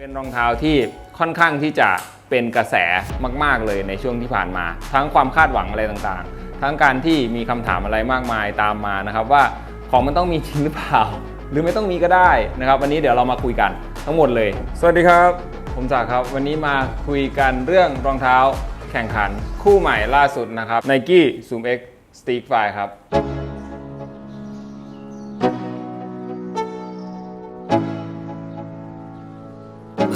เป็นรองเท้าที่ค่อนข้างที่จะเป็นกระแสมาก ๆ เลยในช่วงที่ผ่านมา ทั้งความคาดหวังอะไรต่างๆ ทั้งการที่มีคำถามอะไรมากมายตามมานะครับว่าของมันต้องมีจริงหรือเปล่า หรือไม่ต้องมีก็ได้นะครับวันนี้เดี๋ยวเรามาคุยกันทั้งหมดเลย สวัสดีครับ ผมจักรครับ วันนี้มาคุยกันเรื่องรองเท้าแข่งขันคู่ใหม่ล่าสุดนะครับ Nike Zoom X Stick 5ครับ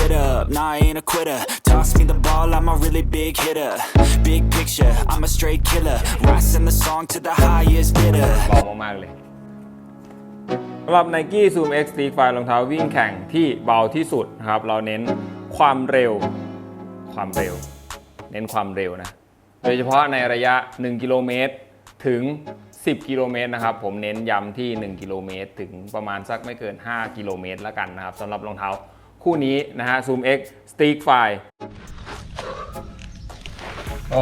Get up, nah I ain't a quitter Toss me the ball, I'm a really big hitter Big picture, I'm a straight killer Rising the song to the highest bidder เบามากๆเลยสำหรับ Nike Zoom X Street 5รองเท้าวิ่งแข่งที่เบาที่สุดนะครับ เราเน้นความเร็ว ความเร็ว เน้นความเร็วนะ โดยเฉพาะในระยะ 1 กิโลเมตรถึง 10 กิโลเมตรนะครับ ผมเน้นย้ำที่ 1 กิโลเมตรถึงประมาณสักไม่เกิน 5 กิโลเมตรแล้วกันนะครับสำหรับรองเท้า คู่นี้นะฮะ Zoom X Street 5โอ้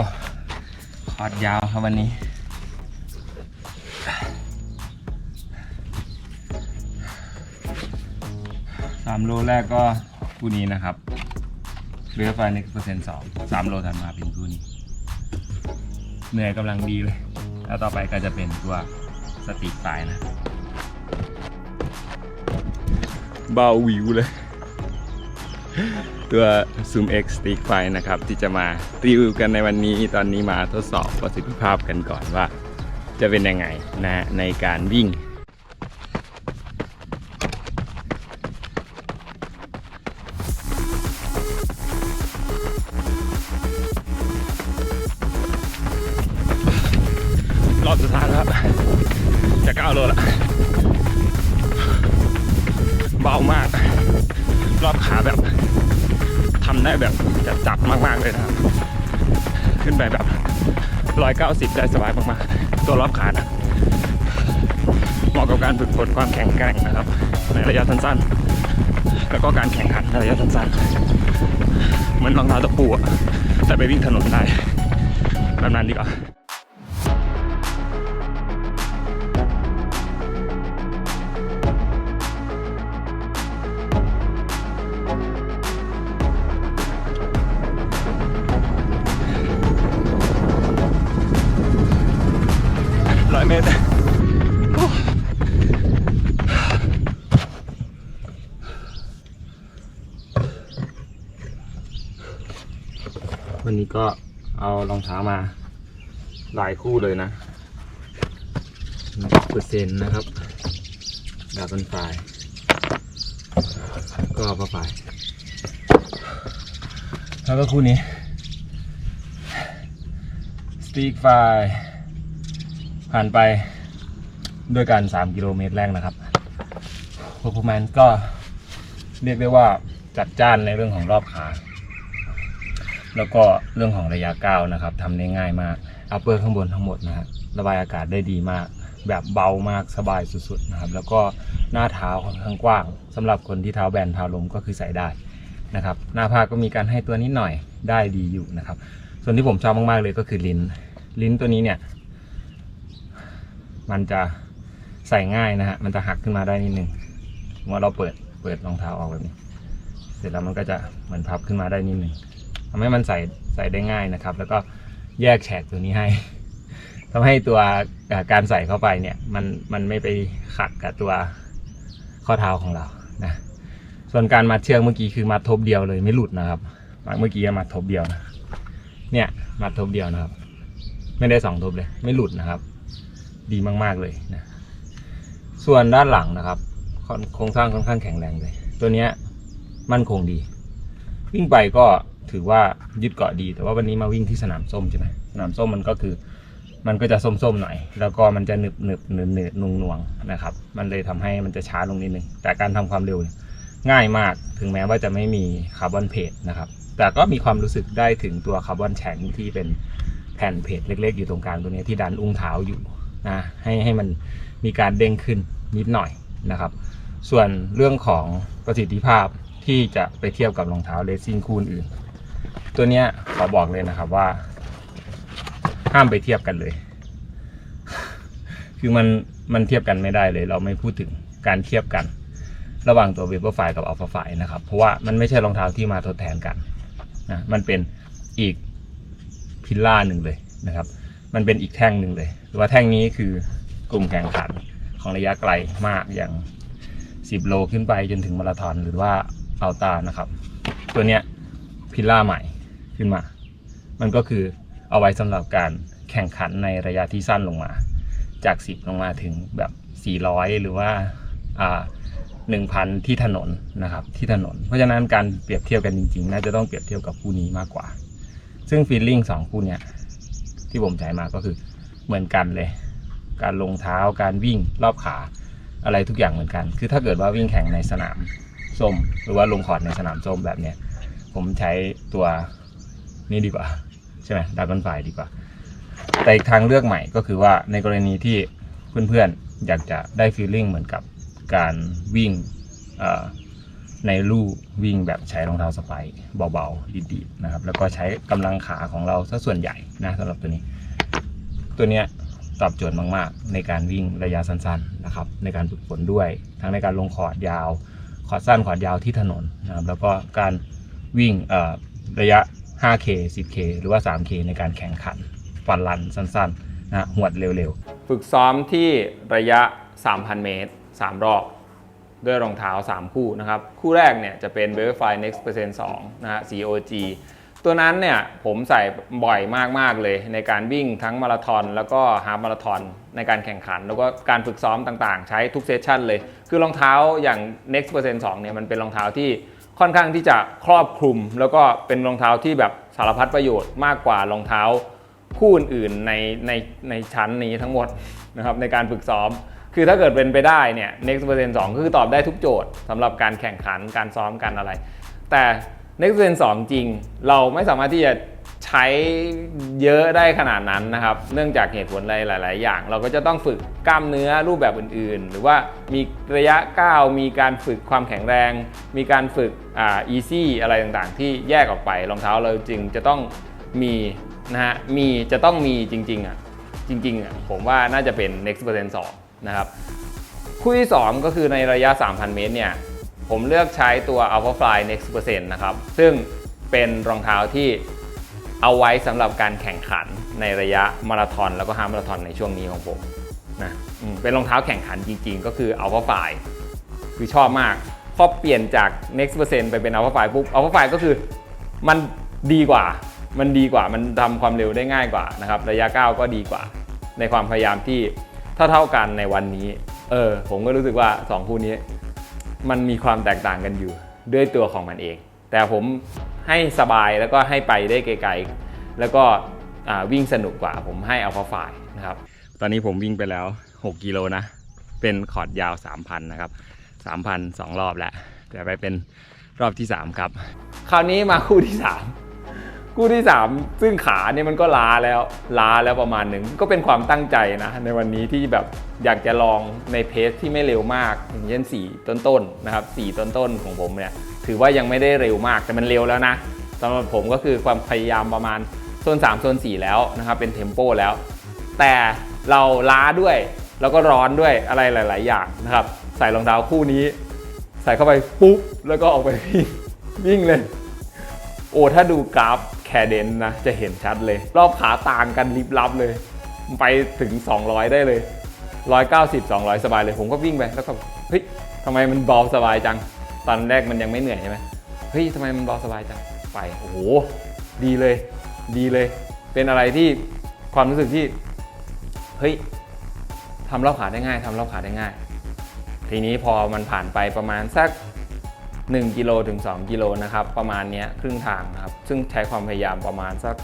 คอร์ดยาวครับวันนี้ สามโลแรกก็คู่นี้นะครับเหลือไฟในเปอร์เซ็นต์สองสามโลถัดมาเป็นคู่นี้ เหนื่อยกำลังดีเลย แล้วต่อไปก็จะเป็นตัวสติกไฟนะ เบาวิวเลย ตัว Zoom X Stick ไฟนะครับ ที่จะมารีวิวกันในวันนี้ตอนนี้มาทดสอบประสิทธิภาพกันก่อนว่า จะเป็นยังไงนะในการวิ่ง 190 ได้สบายมากๆ ตัวรอบขานะเหมาะกับการฝึกฝนความแข็งแกร่งนะครับ ในระยะสั้นๆ แล้วก็การแข่งขันในระยะสั้นๆ เหมือนรองเท้าตะปูอะแต่ไปวิ่งถนนได้แบบนั้นดีกว่า มา หลายคู่เลยนะเปอร์เซ็นต์นะครับ ดาบเป็นฝ่าย ก็ผ้าฝ่าย แล้วก็คู่นี้สตีกไฟผ่านไปด้วยกัน 3 กิโลเมตรแรกนะครับ p e r f o r m a n c e ก็เรียกได้ว่าจัดจ้านในเรื่องของรอบขา แล้วก็เรื่องของระยะก้าวนะครับทำได้ง่ายมากอัปเปอร์ข้างบนทั้งหมดนะฮะระบายอากาศได้ดีมาก แบบเบามากสบายสุดๆนะครับ แล้วก็หน้าเท้าค่อนข้างกว้างสำหรับคนที่เท้าแบนเท้าลมก็คือใส่ได้นะครับ หน้าผ้าก็มีการให้ตัวนิดหน่อยได้ดีอยู่นะครับ ส่วนที่ผมชอบมากๆเลยก็คือลิ้น ลิ้นตัวนี้เนี่ย มันจะใส่ง่ายนะฮะมันจะหักขึ้นมาได้นิดนึงเมื่อเราเปิดเปิดรองเท้าออกแบบนี้ เสร็จแล้วมันก็จะเหมือนพับขึ้นมาได้นิดนึง ทำให้มันใส่ใส่ได้ง่ายนะครับ แล้วก็แยกแฉกตัวนี้ให้ทำให้ตัวการใส่เข้าไปเนี่ยมันมันไม่ไปขัดกับตัวข้อเท้าของเรานะส่วนการมัดเชือกเมื่อกี้คือมัดทบเดียวเลยไม่หลุดนะครับเมื่อกี้มัดทบเดียวนะเนี่ยมัดทบเดียวนะครับ ไม่ได้สองทบเลย ไม่หลุดนะครับ ดีมากๆเลยนะส่วนด้านหลังนะครับโครงสร้างค่อนข้างแข็งแรงเลย ตัวเนี้ยมั่นคงดี วิ่งไปก็ ถือว่ายึดเกาะดี แต่ว่าวันนี้มาวิ่งที่สนามส้มใช่ไหมสนามส้มมันก็คือ มันก็จะส้มๆหน่อย แล้วก็มันจะหนึบหนึบหนืดหนืดนุ่งนวงนะครับ มันเลยทำให้มันจะช้าลงนิดนึงแต่การทำความเร็วง่ายมากถึงแม้ว่าจะไม่มีคาร์บอนเพจนะครับ แต่ก็มีความรู้สึกได้ถึงตัวคาร์บอนแชงที่เป็นแผ่นเพจเล็ก ๆ อยู่ตรงกลางตัวนี้ที่ดันอุ้งเท้าอยู่นะให้ให้มันมีการเด้งขึ้นนิดหน่อยนะครับ ส่วนเรื่องของประสิทธิภาพที่จะไปเทียบกับรองเท้าเลซิ่งคู่อื่น ตัวเนี้ยขอบอกเลยนะครับว่า ห้ามไปเทียบกันเลย คือมันมันเทียบกันไม่ได้เลย เราไม่พูดถึงการเทียบกัน ระหว่างตัวเวเบอร์ไฟกับอัลฟาไฟนะครับ เพราะว่ามันไม่ใช่รองเท้าที่มาทดแทนกันนะมันเป็นอีกพิลล่าหนึ่งเลยนะครับ มันเป็นอีกแท่งหนึ่งเลย หรือว่าแท่งนี้คือกลุ่มแข่งขันของระยะไกลมากอย่าง 10 โลขึ้นไปจนถึงมาราธอนหรือว่าอัลตานะครับ ตัวเนี้ยพิลล่าใหม่ ขึ้นมา มันก็คือเอาไว้สำหรับการแข่งขันในระยะที่สั้นลงมา จาก 10 ลงมาถึงแบบ 400 หรือว่าอ่า1,000 ที่ถนนนะครับที่ถนน เพราะฉะนั้นการเปรียบเทียบกันจริงๆ น่าจะต้องเปรียบเทียบกับคู่นี้มากกว่า ซึ่งฟีลลิ่งสองคู่เนี้ยที่ผมใช้มาก็คือเหมือนกันเลย การลงเท้าการวิ่งรอบขาอะไรทุกอย่างเหมือนกัน คือถ้าเกิดว่าวิ่งแข่งในสนามส้ม หรือว่าลงคอดในสนามส้มแบบเนี้ยผมใช้ตัว นี้ดีกว่าใช่ไหมดากอนไฟดีกว่า แต่อีกทางเลือกใหม่ก็คือว่าในกรณีที่เพื่อนๆอยากจะได้ฟีลลิ่งเหมือนกับการวิ่งในลู่วิ่งแบบใช้รองเท้าสไปเบาๆดีๆนะครับแล้วก็ใช้กำลังขาของเราซะส่วนใหญ่นะสำหรับตัวนี้ ตัวเนี้ยตอบโจทย์มากๆ ในการวิ่งระยะสั้นๆนะครับในการฝึกฝนด้วย ทั้งในการลงคอดยาวคอดสั้นคอดยาวที่ถนนนะครับแล้วก็การวิ่งระยะ 5K 10K หรือว่า 3K ในการแข่งขันฟันรันสั้นๆนะหวดเร็วๆ ฝึกซ้อมที่ระยะ 3,000 เมตร 3 รอบ ด้วยรองเท้า 3 คู่นะครับ คู่แรกเนี่ยจะเป็น v e r i f y Next Percent 2นะฮะ COG ตัวนั้นเนี่ยผมใส่บ่อยมาก ๆ เลยในการวิ่งทั้งมาราธอนแล้วก็ฮาล์ฟมาราธอนในการแข่งขัน แล้วก็การฝึกซ้อมต่างๆ ใช้ทุกเซสชันเลย คือรองเท้าอย่าง Next Percent 2เนี่ยมันเป็นรองเท้าที่ ค่อนข้างที่จะครอบคลุม แล้วก็เป็นรองเท้าที่แบบสารพัดประโยชน์มากกว่ารองเท้าคู่อื่นๆในในในชั้นนี้ทั้งหมดนะครับในการฝึกซ้อม คือถ้าเกิดเป็นไปได้เนี่ย next percent 2ก็คือตอบได้ทุกโจทย์สำหรับการแข่งขันการซ้อมการอะไร แต่ next percent 2 จริง เราไม่สามารถที่จะ ใช้เยอะได้ขนาดนั้นนะครับ เนื่องจากเหตุผลอะไรหลาย ๆ อย่าง เราก็จะต้องฝึกกล้ามเนื้อรูปแบบอื่น ๆ หรือว่ามีระยะก้าวมีการฝึกความแข็งแรง มีการฝึกอ่า easy อะไรต่างๆ ที่แยกออกไปรองเท้าเราจึงจะต้องมีนะฮะมีจะต้องมีจริง ๆ อะ จริง ๆ อะ ผมว่าน่าจะเป็น next percent 2นะครับคู่ที่ 2 ก็คือในระยะ 3,000 เมตรเนี่ยผมเลือกใช้ตัว Alpha Fly Next Percent นะครับ ซึ่งเป็นรองเท้าที่ เอาไว้สำหรับการแข่งขันในระยะมาราธอนแล้วก็ฮาล์ฟมาราธอนในช่วงนี้ของผมนะเป็นรองเท้าแข่งขันจริง ๆ ก็คือ Alpha Fly คือชอบมากพอเปลี่ยนจาก next percent ไปเป็น alpha 5ปุ๊บ alpha 5ก็คือมันดีกว่า มันดีกว่ามันทำความเร็วได้ง่ายกว่านะครับระยะก้าวก็ดีกว่า ในความพยายามที่เท่าเท่ากันในวันนี้เออผมก็รู้สึกว่า 2 คู่นี้ มันมีความแตกต่างกันอยู่ด้วยตัวของมันเอง แต่ผม ให้สบายแล้วก็ให้ไปได้ไกลๆ แล้วก็อ่าวิ่งสนุกกว่าผมให้ alpha 5นะครับ ตอนนี้ผมวิ่งไปแล้ว 6 กิโลนะ เป็นคอร์ดยาว 3,000 นะครับ 3,000สองรอบแล้วแต่ไปเป็นรอบที่ 3 ครับ คราวนี้มาคู่ที่ 3 คู่ที่ 3 ซึ่งขาเนี่ยมันก็ล้าแล้วล้าแล้วประมาณหนึ่งก็เป็นความตั้งใจนะในวันนี้ที่แบบอยากจะลองในเพสที่ไม่เร็วมาก อย่างเช่น 4 ต้นๆนะครับ4ต้นๆ ของผมเนี่ยถือว่ายังไม่ได้เร็วมากแต่มันเร็วแล้วนะสำหรับผมก็คือความพยายามประมาณโซน3โซน4 แล้วนะครับเป็นเทมโปแล้ว แต่เราล้าด้วยแล้วก็ร้อนด้วยอะไรหลาย ๆ อย่างนะครับใส่รองเท้าคู่นี้ ใส่เข้าไปปุ๊บแล้วก็ออกไปวิ่งวิ่งเลยโอ้ถ้าดูกราฟ แคเดนนะจะเห็นชัดเลย รอบขาต่างกันลิบลับเลย ไปถึง 200 ได้เลย 190 200 สบายเลย ผมก็วิ่งไปแล้วก็เฮ้ยทำไมมันเบาสบายจัง ตอนแรกมันยังไม่เหนื่อยใช่ไหมเฮ้ยทำไมมันเบาสบายจังไปโอ้โหดีเลย ดีเลย เป็นอะไรที่ความรู้สึกที่เฮ้ยทำรอบขาได้ง่ายทำรอบขาได้ง่าย ทีนี้พอมันผ่านไปประมาณสัก 1กิโลถึง 2 กิโลนะครับ ประมาณนี้ครึ่งทางนะครับ ซึ่งใช้ความพยายามประมาณสัก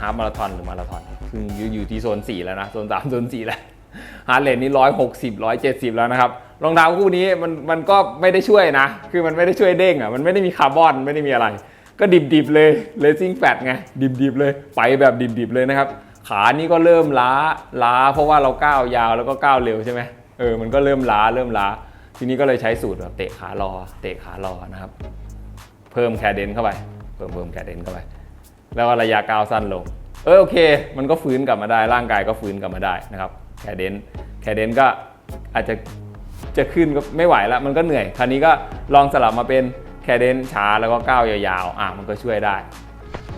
ฮาฟมาราธอนหรือมาราธอนซึ่งอยู่อยู่ที่โซน 4 แล้วนะ โซน 3 โซน 4 แล้วฮาร์ดเรทนี่160 170แล้วนะครับรองเท้าคู่นี้มันมันก็ไม่ได้ช่วยนะ คือมันไม่ได้ช่วยเด้งอะมันไม่ได้มีคาร์บอนไม่ได้มีอะไร ก็ดิบๆเลยเลซิ่งแฟตไงดิบๆเลยไปแบบดิบๆเลยนะครับ ขานี่ก็เริ่มล้าล้า เพราะว่าเราก้าวยาวแล้วก็ก้าวเร็วใช่ไหมเออมันก็เริ่มล้าเริ่มล้า ทีนี้ก็เลยใช้สูตรแบบเตะขารอ เตะขารอนะครับ เพิ่มแคเดนเข้าไป เพิ่มเพิ่มแคเดนเข้าไป แล้วระยะก้าวสั้นลง เออโอเค มันก็ฟื้นกลับมาได้ ร่างกายก็ฟื้นกลับมาได้นะครับแคเดนแคเดนก็อาจจะจะขึ้นก็ไม่ไหวแล้วมันก็เหนื่อย คราวนี้ก็ลองสลับมาเป็นแคเดนช้าแล้วก็ก้าวยาวๆ อะมันก็ช่วยได้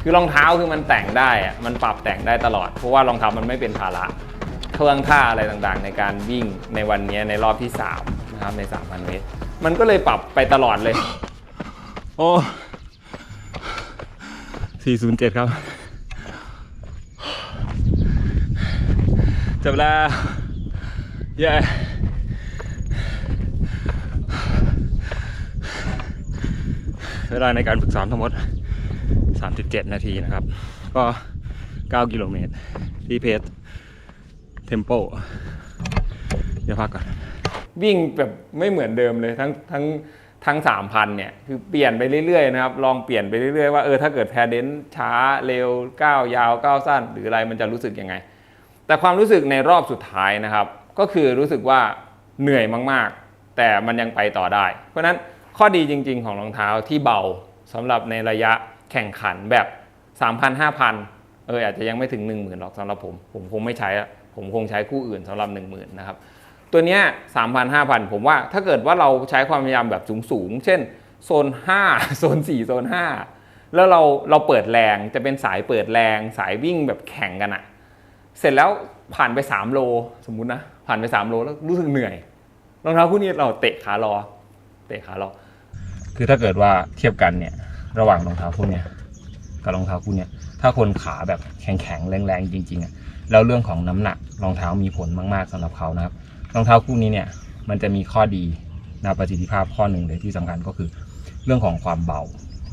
คือรองเท้าคือมันแต่งได้อะมันปรับแต่งได้ตลอด เพราะว่ารองเท้ามันไม่เป็นภาระเครื่องท่าอะไรต่างๆ ในการวิ่งในวันนี้ในรอบที่ 3 นะครับใน 3,000 เมตร มันก็เลยปรับไปตลอดเลย โอ้สี่ศูนย์เจ็ดครับจบแล้วเย้เวลาในการฝึกซ้อมทั้งหมด 37 นาทีนะครับ ก็ 9 กิโลเมตร ที่เพจเทมโป เดี๋ยวพักก่อน วิ่งแบบไม่เหมือนเดิมเลยทั้งทั้งทั้งสามพันเนี่ยคือเปลี่ยนไปเรื่อยๆนะครับลองเปลี่ยนไปเรื่อยๆว่าเออถ้าเกิดแพเดนช้าเร็วก้าวยาวก้าวสั้น หรืออะไรมันจะรู้สึกยังไง แต่ความรู้สึกในรอบสุดท้ายนะครับ ก็คือรู้สึกว่าเหนื่อยมากๆ แต่มันยังไปต่อได้ เพราะฉะนั้นข้อดีจริง ๆ ของรองเท้าที่เบาสำหรับในระยะแข่งขันแบบ 3,000 5,000 เอออาจจะยังไม่ถึง 1 0,000หรอกสำหรับผม ผมคงไม่ใช้ผมคงใช้คู่อื่นสำหรับ 1 0,000 นะครับ ตัวเนี้ย3,000 5,000ผมว่าถ้าเกิดว่าเราใช้ความพยายามแบบสูงๆเช่นโซน 5 โซน 4 โซน 5 แล้วเราเราเปิดแรงจะเป็นสายเปิดแรงสายวิ่งแบบแข่งกันอะเสร็จแล้วผ่านไป 3 โลสมมุตินะ ผ่านไป 3 โลแล้วรู้สึกเหนื่อยรองเท้าคู่นี้เราเตะขารอ เตะขารอ คือถ้าเกิดว่าเทียบกันเนี่ย ระหว่างรองเท้าคู่เนี้ยกับรองเท้าคู่เนี้ยถ้าคนขาแบบแข็งๆแรงๆจริงๆอะแล้วเรื่องของน้ำหนักรองเท้ามีผลมากๆสำหรับเขานะครับ รองเท้าคู่นี้เนี่ยมันจะมีข้อดีนะประสิทธิภาพข้อหนึ่งเลยที่สำคัญก็คือ เรื่องของความเบา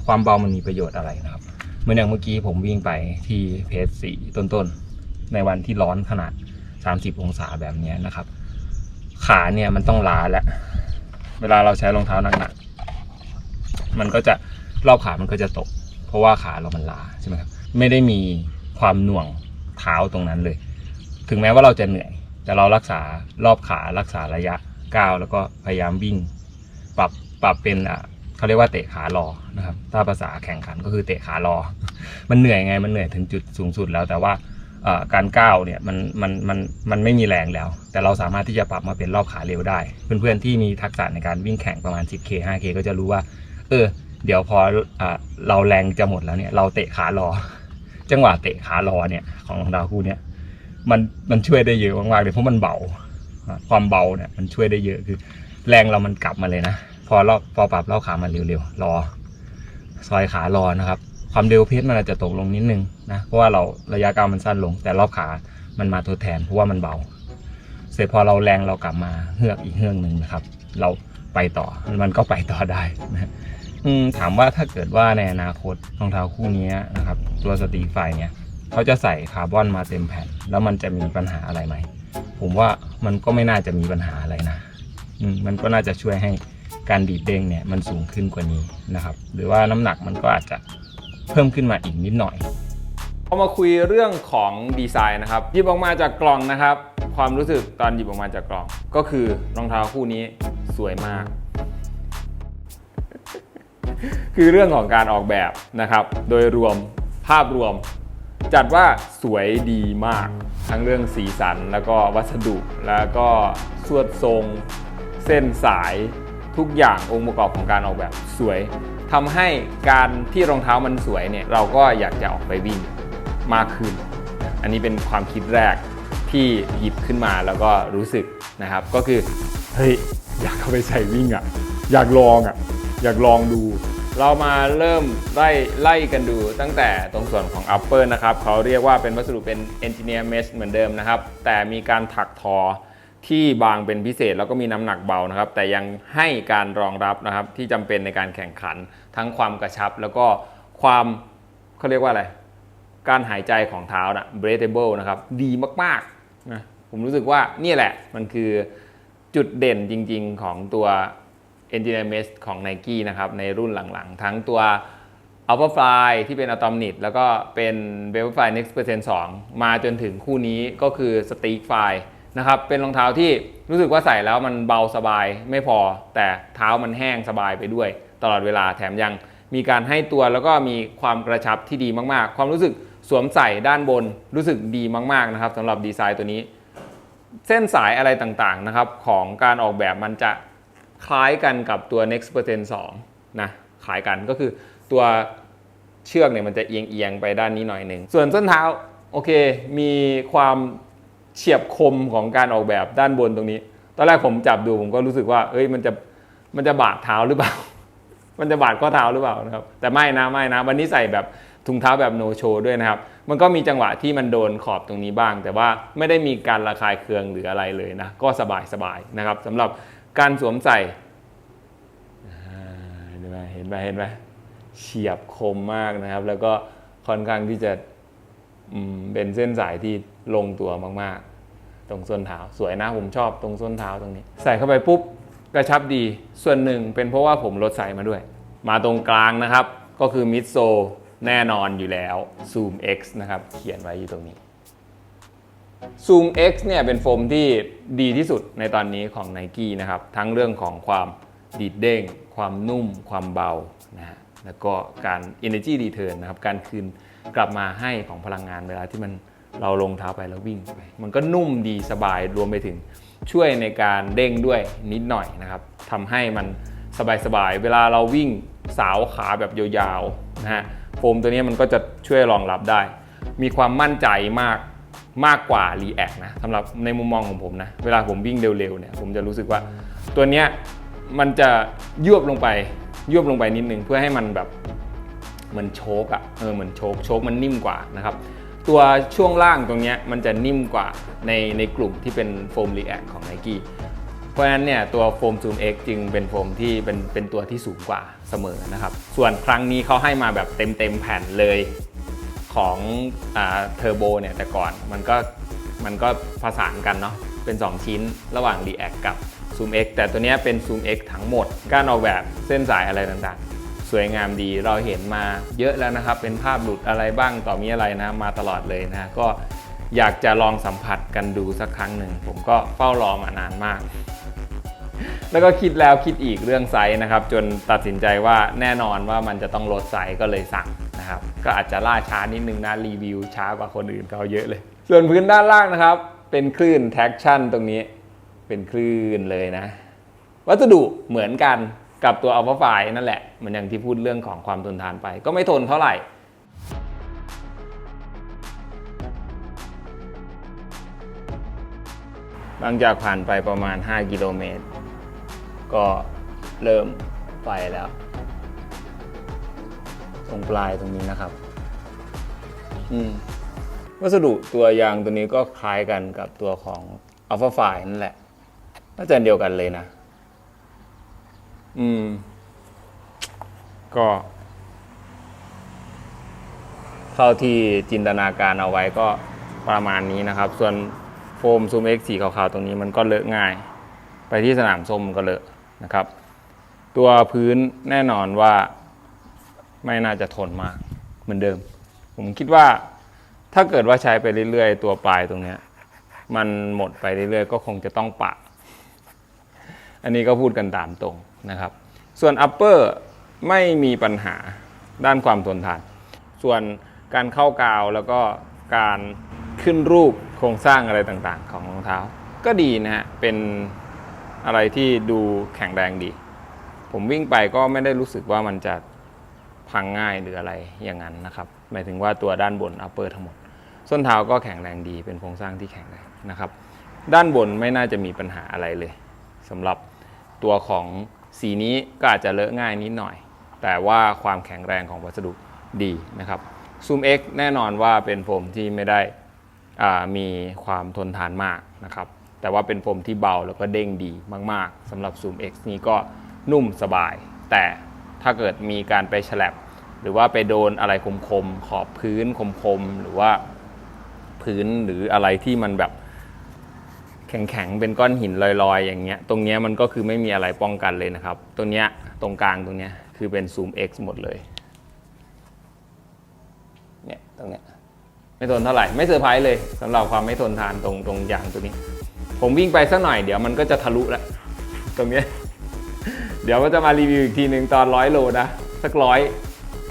ความเบามันมีประโยชน์อะไรนะครับเหมือนอย่างเมื่อกี้ผมวิ่งไปที่เพจสีต้นๆในวันที่ร้อนขนาด 30 องศาแบบนี้นะครับ ขาเนี่ยมันต้องล้าแล้วเวลาเราใช้รองเท้าหนักๆมันก็จะรอบขามันก็จะตก เพราะว่าขาเรามันล้าใช่ไหมครับไม่ได้มีความหน่วงเท้าตรงนั้นเลย ถึงแม้ว่าเราจะเหนื่อย แต่เรารักษารอบขารักษาระยะก้าวแล้วก็พยายามวิ่ง ปรับปรับเป็นอะเขาเรียกว่าเตะขารอนะครับ ถ้าภาษาแข่งขันก็คือเตะขารอ มันเหนื่อยไงมันเหนื่อยถึงจุดสูงสุดแล้วแต่ว่าอ่อการก้าวเนี่ยมันมันมันมันไม่มีแรงแล้ว แต่เราสามารถที่จะปรับมาเป็นรอบขาเร็วได้ เพื่อนๆที่มีทักษะในการวิ่งแข่งประมาณ 10K 5K ก็จะรู้ว่า เออ เดี๋ยวพออ่าเราแรงจะหมดแล้วเนี่ยเราเตะขารอ จังหวะเตะขารอเนี่ยของรองเท้าคู่เนี่ย มันมันช่วยได้เยอะมากๆเลยเพราะมันเบา ความเบาเนี่ยมันช่วยได้เยอะคือ แรงเรามันกลับมาเลยนะ พอรอบพอปรับรอบขามาเร็วๆรอ ซอยขารอนะครับ ความเร็วเพชรมันอาจจะตกลงนิดนึงนะเพราะว่าเราระยะกาวมันสั้นลง แต่รอบขามันมาทดแทนเพราะว่ามันเบา เสร็จพอเราแรงเรากลับมาเฮือกอีกเฮือกหนึ่งนะครับ เราไปต่อมันก็ไปต่อได้นะถามว่าถ้าเกิดว่าในอนาคตรองเท้าคู่นี้นะครับ ตัวสตรีไฟเนี่ย เขาจะใส่คาร์บอนมาเต็มแผ่น แล้วมันจะมีปัญหาอะไรไหม ผมว่ามันก็ไม่น่าจะมีปัญหาอะไรนะอืมมันก็น่าจะช่วยให้การดีดเด้งเนี่ยมันสูงขึ้นกว่านี้นะครับ หรือว่าน้ำหนักมันก็อาจจะเพิ่มขึ้นมาอีกนิดหน่อยพอมาคุยเรื่องของดีไซน์นะครับหยิบออกมาจากกล่องนะครับ ความรู้สึกตอนหยิบออกมาจากกล่อง ก็คือรองเท้าคู่นี้สวยมาก คือเรื่องของการออกแบบนะครับ โดยรวมภาพรวม จัดว่าสวยดีมาก ทั้งเรื่องสีสันแล้วก็วัสดุแล้วก็สวดทรง เส้นสายทุกอย่างองค์ประกอบของการออกแบบสวยทำให้การที่รองเท้ามันสวยเนี่ยเราก็อยากจะออกไปวิ่งมากขึ้น อันนี้เป็นความคิดแรกที่หยิบขึ้นมาแล้วก็รู้สึกนะครับ ก็คือเฮ้ยอยากเข้าไปใส่วิ่งอะ อยากลองอะ อยากลองดู เรามาเริ่มไล่ไล่กันดูตั้งแต่ตรงส่วนของ upper นะครับเขาเรียกว่าเป็นวัสดุเป็น engineer mesh เหมือนเดิมนะครับ แต่มีการถักทอที่บางเป็นพิเศษแล้วก็มีน้ำหนักเบานะครับ แต่ยังให้การรองรับนะครับที่จำเป็นในการแข่งขันทั้งความกระชับ แล้วก็ความเขาเรียกว่าอะไร การหายใจของเท้านะ breathable นะครับ ดีมากๆนะผมรู้สึกว่านี่แหละมันคือจุดเด่นจริง ๆ ของตัว Engineer m e s ของ Nike นะครับในรุ่นหลังๆ ทั้งตัว Alpha Fly ที่เป็น Atomnit แล้วก็เป็น Vaporfly Next Percent 2 มาจนถึงคู่นี้ก็คือ Stick Fly นะครับเป็นรองเท้าที่รู้สึกว่าใส่แล้วมันเบาสบายไม่พอ แต่เท้ามันแห้งสบายไปด้วย ตลอดเวลาแถมยังมีการให้ตัวแล้วก็มีความกระชับที่ดีมากๆ ความรู้สึกสวมใส่ด้านบนรู้สึกดีมากๆนะครับสำหรับดีไซน์ตัวนี้ เส้นสายอะไรต่างๆนะครับของการออกแบบมันจะ คล้ายกันกับตัว Next Percent 2นะคล้ายกันก็คือตัวเชือกเนี่ยมันจะเอียงๆไปด้านนี้หน่อยหนึ่งส่วนส้นเท้าโอเค มีความเฉียบคมของการออกแบบด้านบนตรงนี้ ตอนแรกผมจับดูผมก็รู้สึกว่าเอ้ยมันจะมันจะบาดเท้าหรือเปล่า มันจะบาดข้อเท้าหรือเปล่านะครับ แต่ไม่นะไม่นะ วันนี้ใส่แบบถุงเท้าแบบโนโชด้วยนะครับ มันก็มีจังหวะที่มันโดนขอบตรงนี้บ้าง แต่ว่าไม่ได้มีการระคายเคืองหรืออะไรเลยนะ ก็สบายสบายนะครับสำหรับ การสวมใส่เห็นไหมเห็นไหมเห็นไหมเฉียบคมมากนะครับ แล้วก็ค่อนข้างที่จะเป็นเส้นสายที่ลงตัวมากๆ ตรงส้นเท้าสวยนะผมชอบตรงส้นเท้าตรงนี้ ใส่เข้าไปปุ๊บกระชับดีส่วนหนึ่งเป็นเพราะว่าผมลดไซส์มาด้วย มาตรงกลางนะครับ ก็คือมิดโซแน่นอนอยู่แล้ว Zoom X นะครับ เขียนไว้อยู่ตรงนี้ Zoom X เนี่ยเป็นโฟมที่ดีที่สุดในตอนนี้ของ n i กี้นะครับทั้งเรื่องของความดีดเด้ง ความนุ่ม ความเบานะฮะแล้วก็การ energy return นะครับการคืนกลับมาให้ของพลังงานเวลาที่มันเราลงเท้าไปแล้ววิ่งไป มันก็นุ่มดีสบายรวมไปถึงช่วยในการเด้งด้วยนิดหน่อยนะครับทำให้มันสบายๆ เวลาเราวิ่งสาวขาแบบยาวๆนะฮะโฟมตัวนี้มันก็จะช่วยรองรับได้ มีความมั่นใจมาก มากกว่า React นะสำหรับในมุมมองของผมนะ เวลาผมวิ่งเร็วๆเนี่ยผมจะรู้สึกว่าตัวเนี้ยมันจะยวบลงไปยวบลงไปนิดนึงเพื่อให้มันแบบเหมือนโชกอะ่ะเออเหมือนโชกโชกมันนิ่มกว่านะครับตัวช่วงล่างตรงเนี้ยมันจะนิ่มกว่าในในกลุ่มที่เป็นโฟม React ของ Nike เพราะฉะนั้นเนี่ยตัวโฟม Zoom X จึงเป็นโฟมที่เป็นเป็นตัวที่สูงกว่าเสมอนะครับ ส่วนครั้งนี้เขาให้มาแบบเต็มเต็มแผ่นเลย ของเทอร์โบเนี่ยแต่ก่อนมันก็มันก็ผสานกันเนาะเป็น 2 ชิ้นระหว่าง React กับ Zoom X แต่ตัวเนี้ยเป็น Zoom X ทั้งหมด การออกแบบเส้นสายอะไรต่างๆ สวยงามดีเราเห็นมาเยอะแล้วนะครับ เป็นภาพหลุดอะไรบ้างต่อมีอะไรนะมาตลอดเลยนะก็อยากจะลองสัมผัสกันดูสักครั้งหนึ่ง ผมก็เฝ้ารอมานานมาก แล้วก็คิดแล้วคิดอีกเรื่องไซส์นะครับ จนตัดสินใจว่าแน่นอนว่ามันจะต้องลดไซส์ก็เลยสั่ง นะครับ ก็อาจจะล่าช้านิดนึงนะรีวิวช้ากว่าคนอื่นเขาเยอะเลย ส่วนพื้นด้านล่างนะครับ เป็นคลื่น traction ตรงนี้ เป็นคลื่นเลยนะ วัสดุเหมือนกันกับตัว Alpha f i นั่นแหละ มันอย่างที่พูดเรื่องของความทนทานไป ก็ไม่ทนเท่าไหร่หลังจากผ่านไปประมาณ 5 กิโลเมตร ก็เริ่มไปแล้ว ตรงปลายตรงนี้นะครับ อืมวัสดุตัวยางตัวนี้ก็คล้ายกันกับตัวของ Alpha f i นั่นแหละน่าจะอันเดียวกันเลยนะ อืม ก็เท่าที่จินตนาการเอาไว้ก็ประมาณนี้นะครับ ส่วนโฟมซูม X สีขาวๆตรงนี้มันก็เลอะง่าย ไปที่สนามส้มก็เลอะนะครับ ตัวพื้นแน่นอนว่า ไม่น่าจะทนมากเหมือนเดิม ผมคิดว่าถ้าเกิดว่าใช้ไปเรื่อยๆ ตัวปลายตรงเนี้ยมันหมดไปเรื่อยๆ ก็คงจะต้องปะ อันนี้ก็พูดกันตามตรงนะครับ ส่วน upper ไม่มีปัญหาด้านความทนทาน ส่วนการเข้ากาวแล้วก็การขึ้นรูปโครงสร้างอะไรต่างๆ ของรองเท้า ก็ดีนะฮะ เป็นอะไรที่ดูแข็งแรงดี ผมวิ่งไปก็ไม่ได้รู้สึกว่ามันจะ พังง่ายหรืออะไรอย่างนั้นนะครับ หมายถึงว่าตัวด้านบน upper ทั้งหมด ส้นเท้าก็แข็งแรงดี เป็นโครงสร้างที่แข็งแรงนะครับ ด้านบนไม่น่าจะมีปัญหาอะไรเลยสำหรับตัวของสีนี้ก็อาจจะเลอะง่ายนิดหน่อย แต่ว่าความแข็งแรงของวัสดุดีนะครับ Zoom X แน่นอนว่าเป็นโฟมที่ไม่ได้มีความทนทานมากนะครับ แต่ว่าเป็นโฟมที่เบาแล้วก็เด้งดีมาก ๆสำหรับ Zoom X นี้ก็นุ่มสบาย แต่ ถ้าเกิดมีการไปฉลับหรือว่าไปโดนอะไรคมๆ ขอบพื้นคมๆ หรือว่าพื้นหรืออะไรที่มันแบบแข็งๆ เป็นก้อนหินลอยๆ อย่างเงี้ย ตรงเนี้ยมันก็คือไม่มีอะไรป้องกันเลยนะครับ ตรงเนี้ยตรงกลางตรงเนี้ยคือเป็น Zoom X หมดเลย เนี่ยตรงเนี้ยไม่ทนเท่าไหร่ ไม่เซอร์ไพรส์เลยสำหรับความไม่ทนทานตรงตรงยางตัวนี้ ผมวิ่งไปสักหน่อยเดี๋ยวมันก็จะทะลุแล้วตรงเนี้ย ดี๋ยวก็จะมารีวิวอีกทีหนึ่งตอนร้อยโลนะ สักร้อย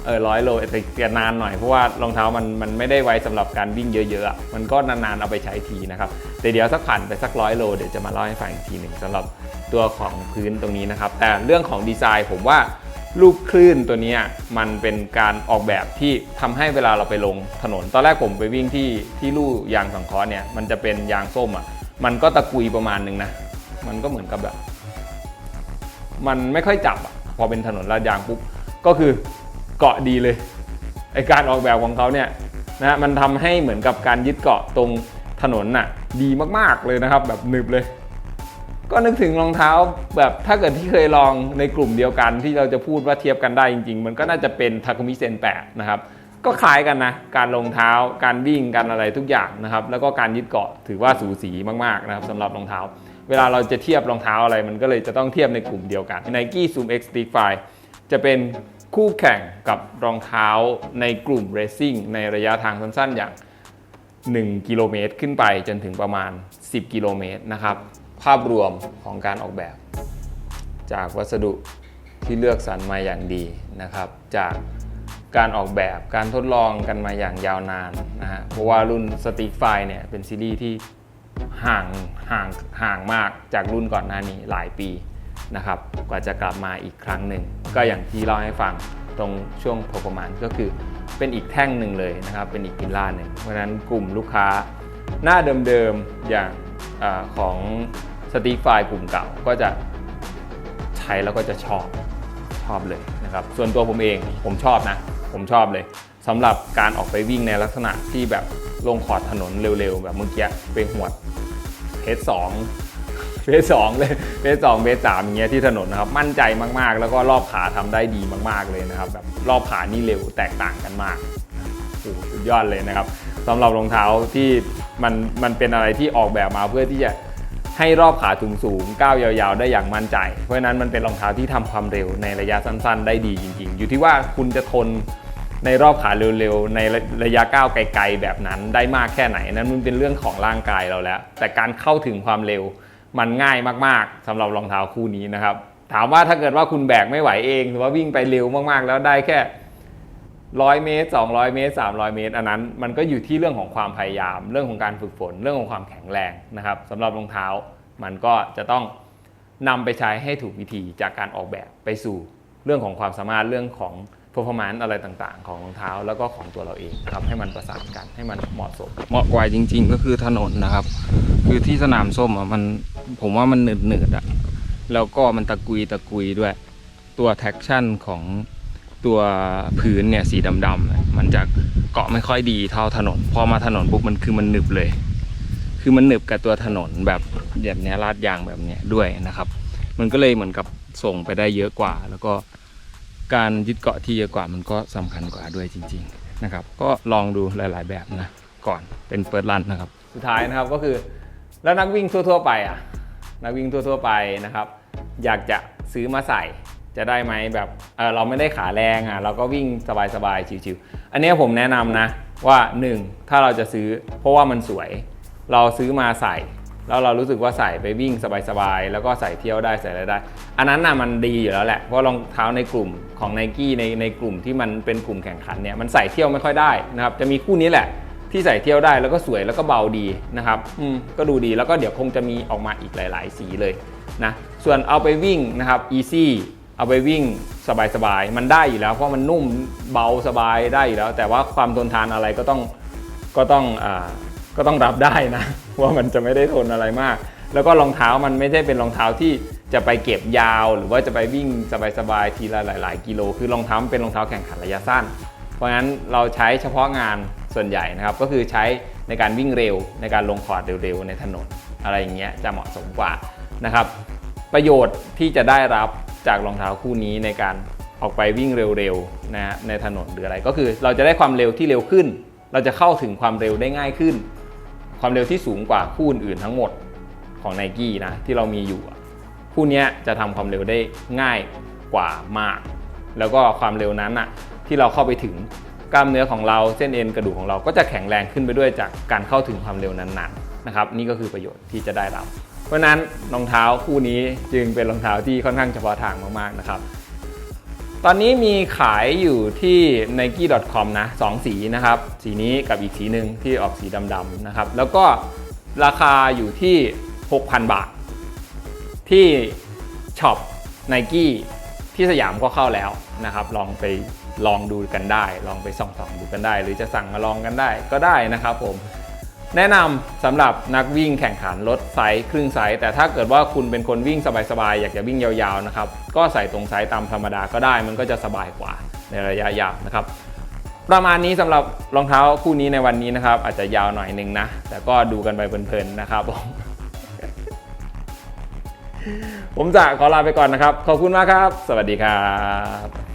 เออร้อยโลแต่เกียนานหน่อยเพราะว่ารองเท้ามันมันไม่ได้ไว้สำหรับการวิ่งเยอะๆ มันก็นานๆเอาไปใช้ทีนะครับแต่เดี๋ยวสักผ่านไปสักร้อยโลเดี๋ยวจะมาเล่าให้ฟังอีกทีหนึ่งสำหรับตัวของพื้นตรงนี้นะครับ แต่เรื่องของดีไซน์ผมว่าลูกคลื่นตัวนี้มันเป็นการออกแบบที่ทำให้เวลาเราไปลงถนน ตอนแรกผมไปวิ่งที่ที่ลู่ยางสังเคราะห์เนี่ยมันจะเป็นยางส้มอะมันก็ตะกุยประมาณนึงนะมันก็เหมือนกับแบบ มันไม่ค่อยจับพอเป็นถนนลาดยางปุ๊บก็คือเกาะดีเลยไอการออกแบบของเขาเนี่ยนะมันทำให้เหมือนกับการยึดเกาะตรงถนนน่ะดีมากๆเลยนะครับ แบบหนึบเลย ก็นึกถึงรองเท้าแบบถ้าเกิดที่เคยลองในกลุ่มเดียวกันที่เราจะพูดว่าเทียบกันได้จริง ๆ มันก็น่าจะเป็นทาคุมิเซน8นะครับก็คล้ายกันนะ การรองเท้าการวิ่งการอะไรทุกอย่างนะครับ แล้วก็การยึดเกาะถือว่าสูสีมากๆนะครับสำหรับรองเท้า เวลาเราจะเทียบรองเท้าอะไร มันก็เลยจะต้องเทียบในกลุ่มเดียวกัน Nike Zoom X Stick 5จะเป็นคู่แข่งกับรองเท้าในกลุ่ม Racing ในระยะทางสั้นๆ อย่าง 1 กิโลเมตรขึ้นไปจนถึงประมาณ 10 กิโลเมตรนะครับ ภาพรวมของการออกแบบ จากวัสดุที่เลือกสรรมาอย่างดีนะครับ จากการออกแบบการทดลองกันมาอย่างยาวนานนะฮะเพราะว่ารุ่นสติกไฟเนี่ยเป็นซีรีส์ที่ ห่างห่างห่างมากจากรุ่นก่อนหน้านี้หลายปีนะครับกว่าจะกลับมาอีกครั้งหนึ่ง ก็อย่างที่เล่าให้ฟังตรงช่วงพอประมาณก็คือเป็นอีกแท่งหนึ่งเลยนะครับ เป็นอีกพิลล่าหนึ่งเพราะฉะนั้นกลุ่มลูกค้าหน้าเดิมๆอย่างอของสติกไฟกลุ่มเก่าก็จะใช้แล้วก็จะชอบชอบเลยนะครับ ส่วนตัวผมเองผมชอบนะ ผมชอบเลยสำหรับการออกไปวิ่งในลักษณะที่แบบ ลงขอดถนนเร็วๆ แบบเมื่อกี้ไปหวดเพจสองเพจสองเลยเพจสองเพจสามอย่างเงี้ยที่ถนนนะครับมั่นใจมากๆ แล้วก็รอบขาทำได้ดีมากๆเลยนะครับแบบรอบขานี่เร็วแตกต่างกันมากโอ้สุดยอดเลยนะครับสำหรับรองเท้าที่มันมันเป็นอะไรที่ออกแบบมาเพื่อที่จะให้รอบขาสูงสูงก้าวยาวๆ ได้อย่างมั่นใจ เพราะฉะนั้นมันเป็นรองเท้าที่ทำความเร็วในระยะสั้นๆ ได้ดีจริง ๆ อยู่ที่ว่าคุณจะทน ในรอบขาเร็วๆ ในระยะก้าวไกลๆ แบบนั้นได้มากแค่ไหนนั้นมันเป็นเรื่องของร่างกายเราแล้ว แต่การเข้าถึงความเร็วมันง่ายมากๆสำหรับรองเท้าคู่นี้นะครับ ถามว่าถ้าเกิดว่าคุณแบกไม่ไหวเองหรือว่าวิ่งไปเร็วมากๆ แล้วได้แค่ร้อยเมตร200 เมตร 300 เมตร อันนั้น มันก็อยู่ที่เรื่องของความพยายาม เรื่องของการฝึกฝน เรื่องของความแข็งแรงนะครับสำหรับรองเท้ามันก็จะต้องนำไปใช้ให้ถูกวิธีจากการออกแบบไปสู่เรื่องของความสามารถเรื่องของ performance อะไรต่างๆ ของรองเท้าแล้วก็ของตัวเราเองครับให้มันประสานกันให้มันเหมาะสม เหมาะกว่าจริง ๆ ก็คือถนนนะครับ คือที่สนามส้มอะมันผมว่ามันหนืดหนืดๆอะแล้วก็มันตะกุยตะกุยด้วย ตัวแท็กชั่นของตัวพื้นเนี่ยสีดำๆมันจะเกาะไม่ค่อยดีเท่าถนน พอมาถนนปุ๊บมันคือมันหนึบเลย คือมันหนึบกับตัวถนนแบบแบบเนี้ยลาดยางแบบเนี้ยด้วยนะครับ มันก็เลยเหมือนกับส่งไปได้เยอะกว่า แล้วก็ การยึดเกาะที่เยอะกว่ามันก็สำคัญกว่าด้วยจริง ๆนะครับ ก็ลองดูหลาย ๆ แบบนะก่อนเป็นเปิดรันนะครับ สุดท้ายนะครับก็คือแล้วนักวิ่งทั่ว ๆ ไปอะนักวิ่งทั่ว ๆ ไปนะครับ อยากจะซื้อมาใส่จะได้ไหมแบบเออเราไม่ได้ขาแรงอะเราก็วิ่งสบายๆชิวๆอันนี้ผมแนะนำนะว่า 1 ถ้าเราจะซื้อเพราะว่ามันสวย เราซื้อมาใส่ แล้วเรารู้สึกว่าใส่ไปวิ่งสบายๆ แล้วก็ใส่เที่ยวได้ใส่อะไรได้ อันนั้นน่ะมันดีอยู่แล้วแหละ เพราะรองเท้าในกลุ่มของ n นกี้ในในกลุ่มที่มันเป็นกลุ่มแข่งขันเนี่ยมันใส่เที่ยวไม่ค่อยได้นะครับ จะมีคู่นี้แหละที่ใส่เที่ยวได้แล้วก็สวยแล้วก็เบาดีนะครับอืมก็ดูดีแล้วก็เดี๋ยวคงจะมีออกมาอีกหลาย ๆ สีเลยนะส่วนเอาไปวิ่งนะครับ easy เอาไปวิ่งสบายๆ มันได้อยู่แล้ว เพราะมันนุ่มเบาสบายได้อยู่แล้ว แต่ว่าความทนทานอะไรก็ต้องก็ต้องอ่า ก็ต้องรับได้นะ ว่ามันจะไม่ได้ทนอะไรมาก แล้วก็รองเท้ามันไม่ใช่เป็นรองเท้าที่จะไปเก็บยาว หรือว่าจะไปวิ่งสบายๆทีละหลาย ๆ กิโล คือรองเท้ามันเป็นรองเท้าแข่งขันระยะสั้น เพราะฉะนั้นเราใช้เฉพาะงานส่วนใหญ่นะครับ ก็คือใช้ในการวิ่งเร็ว ในการลงคอร์ดเร็วๆในถนนอะไรอย่างเงี้ยจะเหมาะสมกว่านะครับ ประโยชน์ที่จะได้รับจากรองเท้าคู่นี้ในการออกไปวิ่งเร็วๆนะฮะในถนนหรืออะไรก็คือเราจะได้ความเร็วที่เร็วขึ้น เราจะเข้าถึงความเร็วได้ง่ายขึ้น ความเร็วที่สูงกว่าคู่อื่นๆทั้งหมดของ n นกี้นะที่เรามีอยู่คู่นี้จะทำความเร็วได้ง่ายกว่ามาก แล้วก็ความเร็วนั้นอะที่เราเข้าไปถึงกล้ามเนื้อของเราเส้นเอ็นกระดูกของเราก็จะแข็งแรงขึ้นไปด้วยจากการเข้าถึงความเร็วนานๆนะครับ นี่ก็คือประโยชน์ที่จะได้รับ เพราะนั้นรองเท้าคู่นี้จึงเป็นรองเท้าที่ค่อนข้างเฉพาะทางมากๆนะครับ ตอนนี้มีขายอยู่ที่ nike.com นะสองสีนะครับ สีนี้กับอีกสีหนึ่งที่ออกสีดำๆนะครับ แล้วก็ราคาอยู่ที่ 6,000 บาท ที่ช็อป Nike ที่สยามก็เข้าแล้วนะครับ ลองไปลองดูกันได้ ลองไปส่องๆดูกันได้ หรือจะสั่งมาลองกันได้ก็ได้นะครับผม แนะนำสำหรับนักวิ่งแข่งขันลดไซส์ครึ่งไซส์แต่ถ้าเกิดว่าคุณเป็นคนวิ่งสบายๆ อยากจะวิ่งยาวๆนะครับก็ใส่ตรงไซส์ตามธรรมดาก็ได้มันก็จะสบายกว่าในระยะยาวนะครับประมาณนี้สำหรับรองเท้าคู่นี้ในวันนี้นะครับ อาจจะยาวหน่อยนึงนะ แต่ก็ดูกันไปเพลินๆนะครับผมผมจะขอลาไปก่อนนะครับ ขอบคุณมากครับ สวัสดีครับ